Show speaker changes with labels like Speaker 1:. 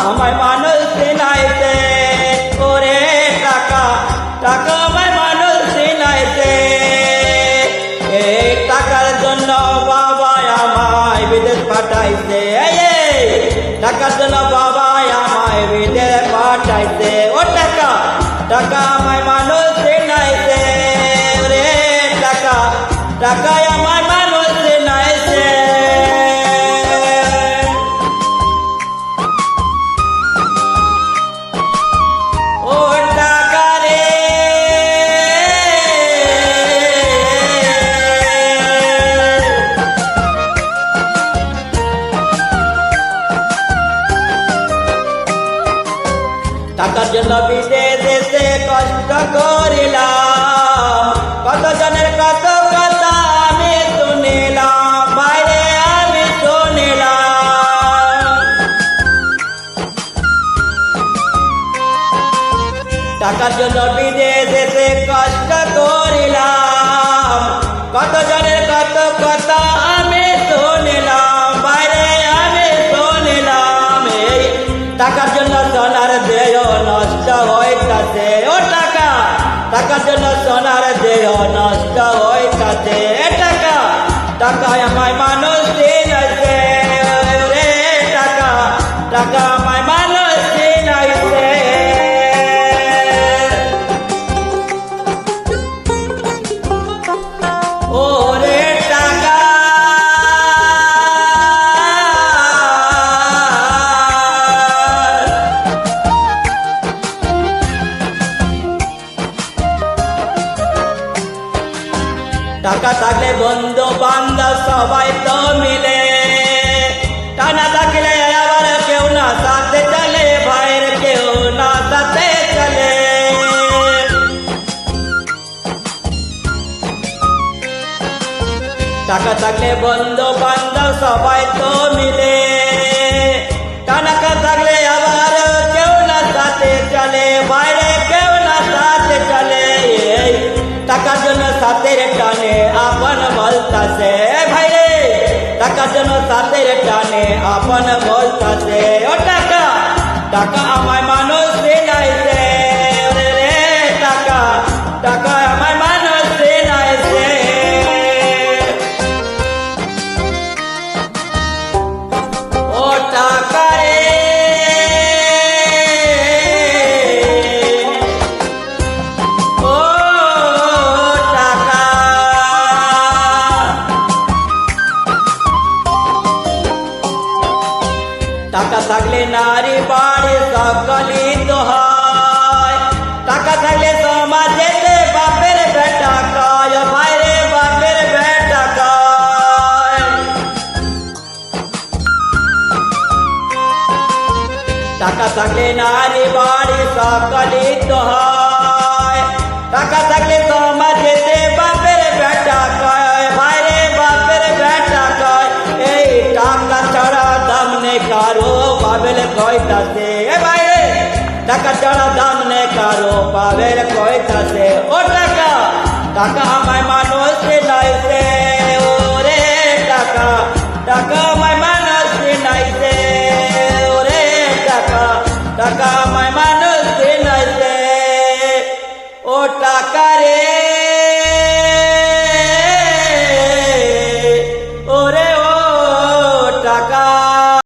Speaker 1: আমায় মানুষ চিনাইছে ওরে টাকা টাকা আমায় মানুষ চিনাইছে এই টাকার জন্য বাবা আমায় বিদেশ এই, টাকার জন্য বাবা আমায় বিদেশ পাঠাইছে। ও টাকা টাকা আমায় মানুষ চিনাইছে রে টাকা টাকা আমায় টাকার জন্য বিদেশে কষ্ট করিলাম। কত জনের কত কথা আমি শুনিলাম, বাইরে আমি শুনিলাম। টাকার জন্য বিদেশে কষ্ট করিলাম। কত জনের কত কথা হইতাছে ও টাকা। টাকার জন্য সোনার দেহ নষ্ট হইতাছে এ টাকা টাকা আমায় মানুষ দিনাইছে রে টাকা টাকা আমায় মানুষ দিন ওরে টাকা থাকলে বন্ধু বান্ধব সবাই তো মিলে। টানা থাকলে আবার কেউ না সাথে চলে, ভাইয়ের কেউ না সাথে চলে। টাকা থাকলে বন্ধু বান্ধব সবাই তো মিলে। সাথের টানে আপন বলতাছে ভাইরে, টাকা যেন সাতের টানে আপন বলতাছে, ও টাকা টাকা আমায় মানুষ থাকলে নারী বাড়ি সকলি তো হয় টাকা থাকলে সমাজেতে বাপের বেটা কয় ভাইরে বাপের বেটা কয় টাকা থাকলে নারী বাড়ি সকলি তো হয় টাকা থাকলে সমাজেতে বাপের বেটা কয় ভাইরে বাপের বেটা কয় এই টাকা ছাড়া দাম নেই কারও পাবেলে কয়তাছে এ বাইরে, টাকা ছাড়া দাম নে কারও। পাবেলে কয়তাছে ও টাকা টাকা আমায় মানুষ লাইছে ও রে টাকা টাকা